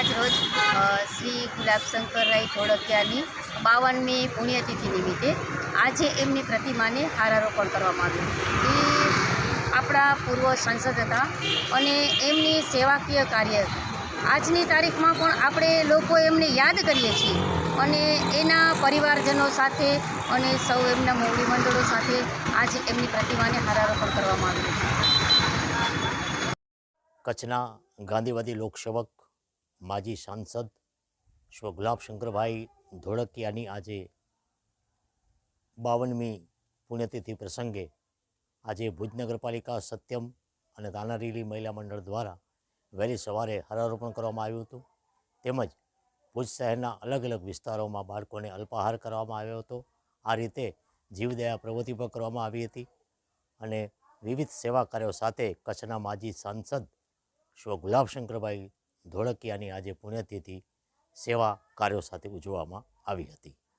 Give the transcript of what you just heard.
આજ રોજ શ્રી ગુલાબશંકર રાય ધોળકિયાની બાવનમી પુણ્યતિથિ નિમિત્તે આજે એમની પ્રતિમાને હારારોપણ કરવામાં આવ્યું. એ આપણા પૂર્વ સાંસદ હતા અને એમની સેવાકીય કાર્ય. આજની તારીખમાં પણ આપણે લોકો એમને યાદ કરીએ છીએ અને એના પરિવારજનો સાથે અને સૌ એમના મોવડી મંડળો સાથે આજે એમની પ્રતિમાને હારારોપણ કરવામાં આવ્યું કચ્છના ગાંધીવાદી લોકસેવક માજી સાંસદ શ્વ ગુલાબશંકરભાઈ ધોળકિયાની આજે બાવનમી પુણ્યતિથિ પ્રસંગે આજે ભુજ નગરપાલિકા સત્યમ અને તાનારીલી મહિલા મંડળ દ્વારા વહેલી સવારે હરારોપણ કરવામાં આવ્યું હતું. તેમજ ભુજ શહેરના અલગ અલગ વિસ્તારોમાં બાળકોને અલ્પાહાર કરવામાં આવ્યો હતો. આ રીતે જીવદયા પ્રવૃત્તિ પણ કરવામાં આવી હતી અને વિવિધ સેવા કાર્યો સાથે કચ્છના માજી સાંસદ શ્વ ગુલાબશંકરભાઈ ધોળકિયાની આજે પુણ્યતિથિ સેવા કાર્યો સાથે ઉજવવામાં આવી હતી.